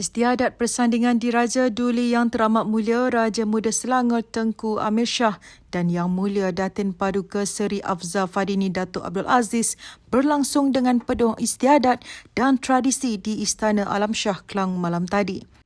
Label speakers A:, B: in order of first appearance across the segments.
A: Istiadat persandingan diraja Duli Yang Teramat Mulia Raja Muda Selangor Tengku Amir Shah dan Yang Mulia Datin Paduka Seri Afzal Fadini Datuk Abdul Aziz berlangsung dengan penuh istiadat dan tradisi di Istana Alam Shah Kelang malam tadi.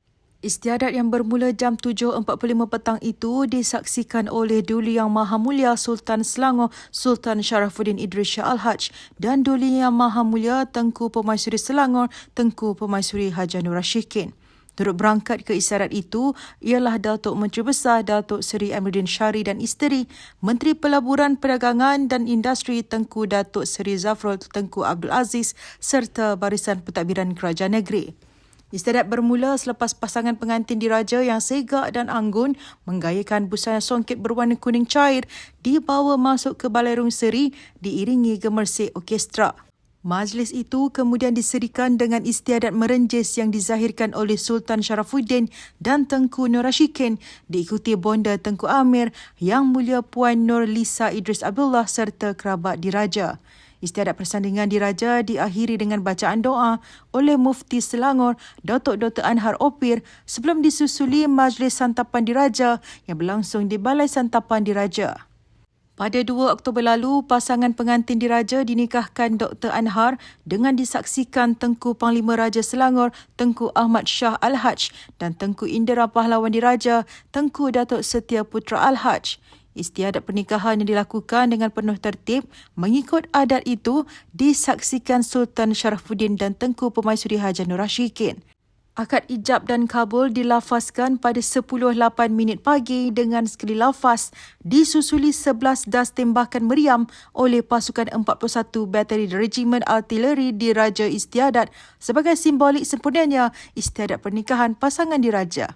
A: Istiadat yang bermula jam 7.45 petang itu disaksikan oleh Duli Yang Maha Mulia Sultan Selangor Sultan Sharafuddin Idris Shah Al-Haj dan Duli Yang Maha Mulia Tengku Pemaisuri Selangor Tengku Pemaisuri Haji Nur Rashikin. Turut berangkat ke istiadat itu ialah Datuk Menteri Besar Datuk Seri Amiruddin Syari dan isteri, Menteri Pelaburan Perdagangan dan Industri Tengku Datuk Seri Zafrul Tengku Abdul Aziz serta Barisan Pentadbiran Kerajaan Negeri. Istiadat bermula selepas pasangan pengantin diraja yang segak dan anggun menggayakan busana songket berwarna kuning cair dibawa masuk ke Balai Rung Seri diiringi gemersik orkestra. Majlis itu kemudian diserikan dengan istiadat merenjis yang dizahirkan oleh Sultan Sharafuddin dan Tengku Nur Rashikin diikuti bonda Tengku Amir Yang Mulia Puan Nur Lisa Idris Abdullah serta kerabat diraja. Istiadat persandingan diraja diakhiri dengan bacaan doa oleh Mufti Selangor Datuk Dr. Anhar Opir sebelum disusuli majlis santapan diraja yang berlangsung di Balai Santapan Diraja. Pada 2 Oktober lalu, pasangan pengantin diraja dinikahkan Dr. Anhar dengan disaksikan Tengku Panglima Raja Selangor Tengku Ahmad Shah Al-Haj dan Tengku Indera Pahlawan Diraja Tengku Datuk Setia Putra Al-Haj. Istiadat pernikahan yang dilakukan dengan penuh tertib mengikut adat itu disaksikan Sultan Sharafuddin dan Tengku Pemaisuri Haji Nur Rashikin. Akad ijab dan kabul dilafazkan pada 10.08 minit pagi dengan sekali lafaz disusuli 11 das tembakan meriam oleh pasukan 41 Bateri Regimen Artileri di Raja Istiadat sebagai simbolik sempurnanya istiadat pernikahan pasangan diraja.